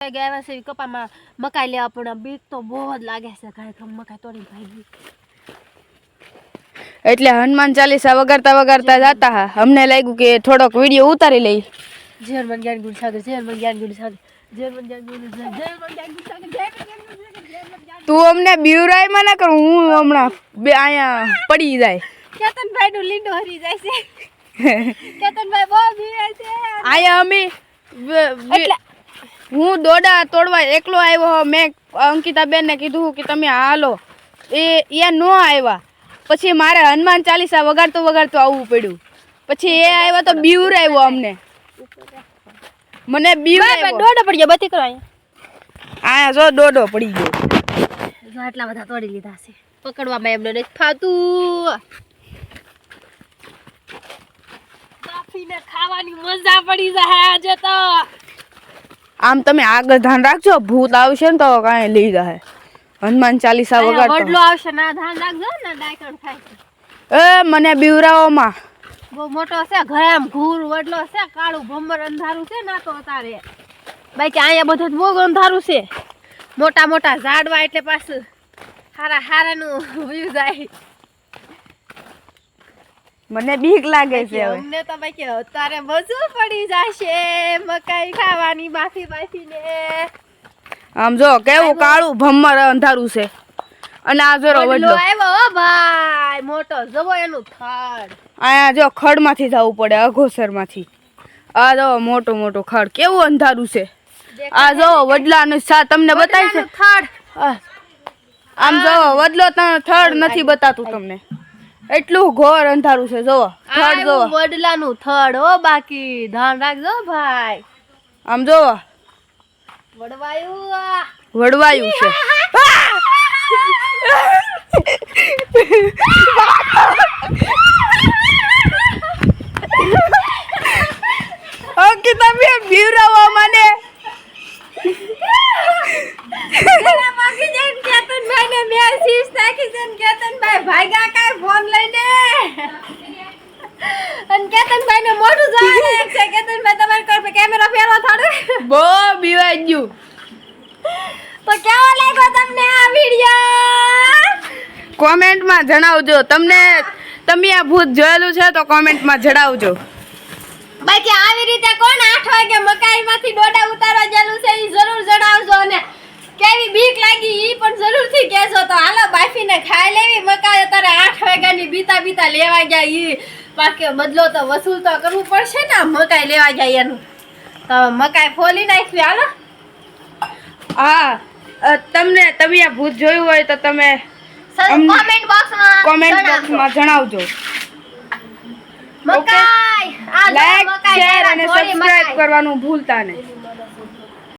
ગયા છે કપામાં મકાઈ લેવા પણ બીક તો બહુ જ લાગે છે કાર્યક્રમ મકાઈ તોડી ભાગી. એટલે હનુમાન ચાલીસા વગાડતા વગાડતા જતા હા. અમને લાગ્યું કે થોડોક વીડિયો ઉતારી લઈ. જર્મન જ્ઞાન ગુણ સાગર જર્મન જ્ઞાન ગુણ સાગર જ્ઞાન ગુણ જ્ઞાન ગુણ તું અમને બીવરાયમાં ના કરું હું હમણાં બે અહીંયા પડી જાય. કેતનભાઈ નું લીંડો હરી જાય છે. કેતનભાઈ બહુ ભીવે છે. અહીંયા અમે એટલે હું દોડા તોડવા એકલો આવ્યો મેં અંકિતાબેન ને કીધું કે તમે હાલો. એ એ ન આવ્યા. પછી મારે હનુમાન ચાલીસા વગાડતો વગાડતો આવવું પડ્યું. પછી એ આવ્યો તો બીવર આવ્યો અમને. મને બીવર દોડો પડી ગયો બધી કરો અહીંયા. આયા જો દોડો પડી ગયો. જો આટલા બધા તોડી લીધા છે. પકડવામાં એમને નથી ફાતું. કાફીને ખાવાની મજા પડી જાય આજે તો. આમ તમે આગળ ધ્યાન રાખજો ભૂત આવશે ને તો કાંઈ લઈ જાય હનુમાન ચાલીસા વગર વડલો આવશે ના ધ્યાન રાખજો ને ડાયકણ થાય એ મને બીવરાઓમાં. બહુ મોટો છે ઘરે આમ ઘૂર વડલો છે કાળું ભમર અંધારું છે ના તો અતારે બાકી અહીંયા બધું બહુ અંધારું છે. મોટા મોટા ઝાડવા એટલે પાછું હારા હારાનું વ્યૂ જાય. મને બીક લાગે છે હવે. અમને તો બાકી અત્યારે મજું પડી જશે મકાઈ ખાવાની બાફી ને આમ જો કેવું કાળું ભમર અંધારું છે. અને આ જો વડલો. વડલો આવ્યો ભાઈ. મોટો જવો એનું થડ આયા જો ખડમાંથી જવું પડે અઘોસરમાંથી. આ જો મોટું મોટું ખડ. કેવું અંધારું છે. આ જો વડલાનું સા તમને બતાવી છે થડ. આમ જો વડલો ત- થડ નથી બતાતું તમને. એટલું ઘોર અંધારું છે જો થડ જો વડલાનું થડ હો બાકી ધ્યાન રાખજો ભાઈ. આમ જો વડવાયું. વડવાયું છે. અંકિતા બીવરાવા મને એના બાકી જઈને કેતનભાઈને મેસેજ નાખી ને કાંઈ ફોન લઈને અને કેતનભાઈને મોઢું જોવા લાયક છે કેતનભાઈ તમારે કર કેમેરા ફેરવો થોડું બહુ બીવાઈ ગયું. તો કેવો લાગ્યો તમને આ વિડિયો કોમેન્ટમાં જણાવજો. તમને તમે આ ભૂત જોયેલું છે તો કોમેન્ટમાં જણાવજો. બાકી આવી રીતે કોણ આઠ વાગે મકાઈમાંથી ડોડા ઉતારવા જેલું છે એ જરૂર જણાવજો અને કેવી બીક લાગી એ પણ જરૂરથી કહેજો. તો હાલો બાફીને ખાઈ લેવી મકાઈ. અત્યારે આઠ વાગ્યાની બીતા બીતા લેવા ગયા એ બાકી બદલો તો વસૂલ તો કરવું પડશે ને મકાઈ લેવા ગયા એનું. તો મકાઈ ફોલી નાખવી હાલો. હા તમને તમે આ ભૂત જોયું હોય તો તમે કોમેન્ટ બોક્સમાં કોમેન્ટ બોક્સમાં જણાવજો. મકાઈ! આ લાઈક શેર અને સબસ્ક્રાઇબ કરવાનું ભૂલતા નહીં.